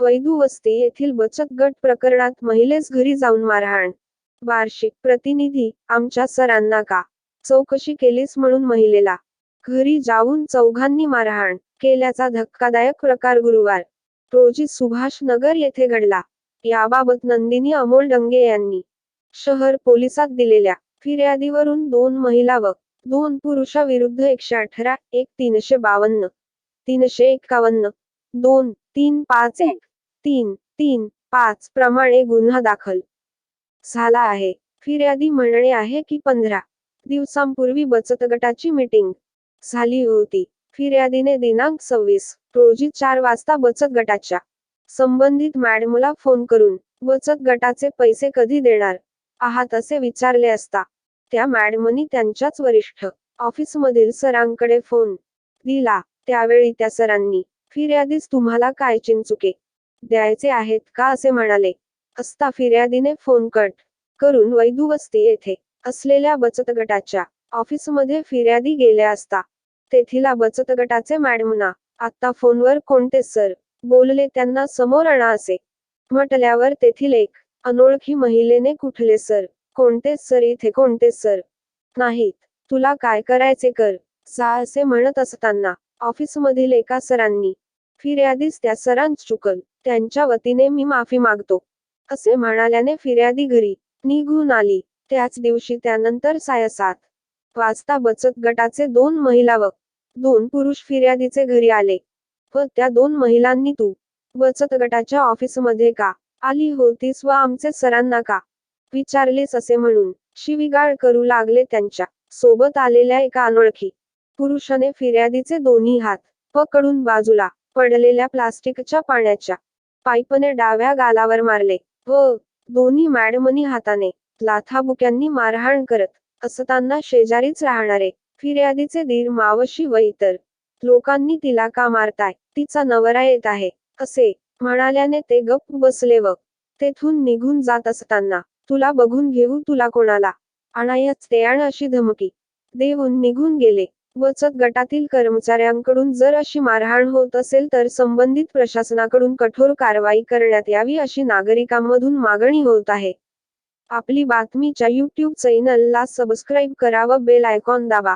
वैदू वस्ती येथील बचत गट प्रकरणात महिलेस घरी जाऊन मारहाण. वार्षिक प्रतिनिधी आमच्या सरांना का? चौकशी केलीस म्हणून महिलेला. घरी जाऊन चौघांनी मारहाण केल्याचा धक्कादायक प्रकार गुरुवार. रोजी सुभाष नगर येथे घडला. याबाबत नंदिनी अमोल डंगे यांनी शहर पोलिसात दिलेल्या फिर्यादीवरून दोन महिला व दोन पुरुषाविरुद्ध एकशे अठरा एक तीनशे बावन्न तीनशे एकावन्न दोन तीन पाच एक तीन तीन पाच प्रमाणे गुन्हा दाखल झाला आहे. फिर्यादी म्हणणे आहे की पंधरा दिवसांपूर्वी बचत गटाची मीटिंग झाली होती. फिर्यादीने दिनांक सव्वीस रोजी चार वाजता बचत गटाच्या संबंधित मॅडमला फोन करून बचत गटाचे पैसे कधी देणार आहात असे विचारले असता त्या मॅडमनी त्यांच्याच वरिष्ठ ऑफिसमधील सरांकडे फोन दिला. त्यावेळी त्या सरांनी फिर्यादीस तुम्हाला काय चिंचुके द्यायचे आहेत का असे म्हणाले. असता फिर्यादीने फोन कट करून वैदुवस्ती येथे असलेल्या बचत गटाच्या ऑफिसमध्ये फिर्यादी गेल्या असता. तेथील बचत गटाचे मॅडमना आता फोनवर कोणते सर बोलले त्यांना समोर आणा असे. म्हटल्यावर तेथील एक अनोळखी महिलेने कुठले सर कोणते सर इथे कोणते सर? नाहीत. तुला काय करायचे कर? जा असे म्हणत असताना ऑफिसमधील एका सरांनी फिर्यादीस त्या सरांच चुकल त्यांच्या वतीने मी माफी मागतो असे म्हणाल्याने फिर्यादी घरी निघून आली. त्याच दिवशी त्यानंतर सायसात वाजता बचत गटाचे दोन महिला व दोन पुरुष फिर्यादीचे घरी आले व त्या दोन महिलांनी तू बचत गटाच्या ऑफिसमध्ये का आली होतीस व आमचे सरांना का विचारलेस असे म्हणून शिवीगाळ करू लागले त्यांच्यासोबत आलेल्या एका अनोळखी पुरुषाने फिर्यादीचे दोन्ही हात पकडून बाजूला पडलेल्या प्लास्टिकच्या पाण्याच्या पाईपने डाव्या गालावर मारले. व दोन्ही मॅडमनी हाताने लाथाबुक्यांनी मारहाण करत असताना शेजारीच राहणारे फिर्यादीचे दीर मावशी व इतर लोकांनी तिला का मारताय तिचा नवरा येत आहे असे म्हणाल्याने ते गप्प बसले व तेथून निघून जात असताना तुला बघून घेऊ तुला कोणाला आणायच ते आण अशी धमकी देऊन निघून गेले. बचत गटातील कर्मचाऱ्यांकडून जर अशी मारहाण होत असेल तर संबंधित प्रशासनाकडून कठोर कारवाई करण्यात यावी अशी नागरिकांमधून मागणी होत आहे. आपली बातमीच्या यूट्यूब चॅनलला सबस्क्राईब करा व बेल आयकॉन दाबा.